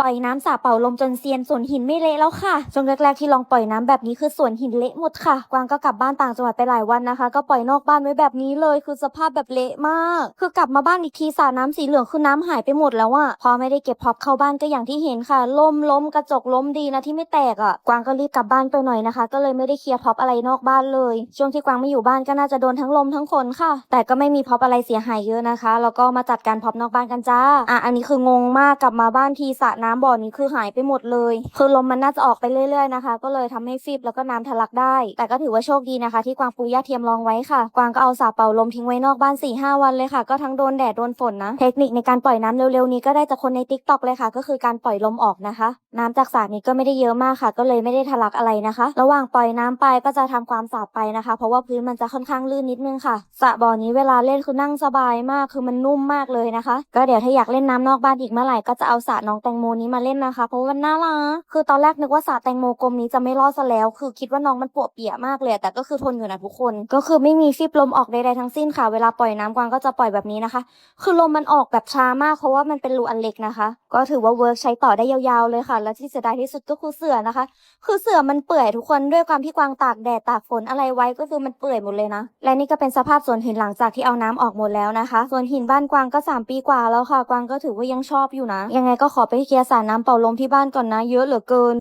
ปล่อยน้ำสาเป่าลมจนเซียนสวนหินไม่เละแล้วค่ะช่วงแรกๆที่ลองปล่อยน้ำแบบนี้คือสวนหินเละหมดค่ะ กวางก็กลับบ้านต่างจังหวัดไปหลายวันนะคะ ก็ปล่อยนอกบ้านไว้แบบนี้เลย คือสภาพแบบเละมาก คือกลับมาบ้านอีกทีสระน้ำสีเหลืองคือน้ำหายไปหมดแล้วอะพอไม่ได้เก็บพ็อพเข้าบ้านก็อย่างที่เห็นค่ะล่มล้มกระจกล้มดีนะที่ไม่แตกอะกวางก็รีบกลับบ้านไปหน่อยนะคะ ก็เลยไม่ได้เคลียร์พ็อพอะไรนอกบ้านเลย ช่วงที่กวางไม่อยู่บ้านก็น่าจะโดนทั้งลมทั้งฝนค่ะ แต่ก็ไม่มีพ็อพอะไรเสียหายเยอะนะคะแล้วก็มาจัดการพ็อพนอกบ้านกันจ้าอะอันนี้คืองงมากกลับมาบ้านทีสระน้ำบ่อนี้คือหายไปหมดเลย คือลมมันน่าจะออกไปเรื่อยๆนะคะ ก็เลยทำให้ฟีบแล้วก็น้ำทะลักได้ แต่ก็ถือว่าโชคดีนะคะ ที่กวางปูย่าเทียมรองไว้ค่ะ กวางก็เอาสาเป่าลมทิ้งไว้นอกบ้าน4ี่ห้าวันเลยค่ะ ก็ทั้งโดนแดดโดนฝนนะ เทคนิคในการปล่อยน้ำเร็วๆนี้ก็ได้จากคนในทิกตอกเลยค่ะ ก็คือการปล่อยลมออกนะคะ น้ำจากสระนี้ก็ไม่ได้เยอะมากค่ะ ก็เลยไม่ได้ทะลักอะไรนะคะ ระหว่างปล่อยน้ำไปก็จะทำความสะอาดไปนะคะ เพราะว่าพื้นมันจะค่อนข้างลื่นนิดนึงค่ะสระบ่อนี้เวลาเล่นคือนั่งสบายมากคือมันนุ่มมากเลยนะคะ ก็เดี๋ยวถ้าอยากเล่นน้ำนอกบ้านอีกเมื่อไหร่ก็จะเอาสระน้องแตงโมนี้มาเล่นนะคะ เพราะวันน่ารักคือตอนแรกนึกว่าสระแตงโมกลมนี้จะไม่รอดซะแล้ว คือคิดว่าน้องมันปวดเปียกมากเลยแต่ก็คือทนอยู่นะทุกคน ก็คือไม่มีฟิบลมออกใดๆทั้งสิ้นค่ะ เวลาปล่อยน้ำกวางก็จะปล่อยแบบนี้นะคะ คือลมมันออกแบบช้ามากเพราะว่ามันเป็นรูอันเล็กนะคะ ก็ถือว่าเวิร์กใช้ต่อได้ยาวๆเลยค่ะ และที่เสียดายที่สุดก็คือเสือนะคะ คือเสือมันเปื่อยทุกคนด้วยความที่กวางตากแดดตากฝนอะไรไว้ก็คือมันเปื่อยหมดเลยนะ และนี่ก็เป็นสภาพสวนหินหลังจากที่เอาน้ำออกหมดแล้วนะคะ ส่วนหินบ้านกวางก็ 3 ปีกว่าแล้วค่ะ กวางก็ถือว่ายังชอบอยู่นะ ยังไงก็ขอไปเคลียร์สระน้ำเป่าลมที่บ้านก่อนนะ เยอะเหลือเกิน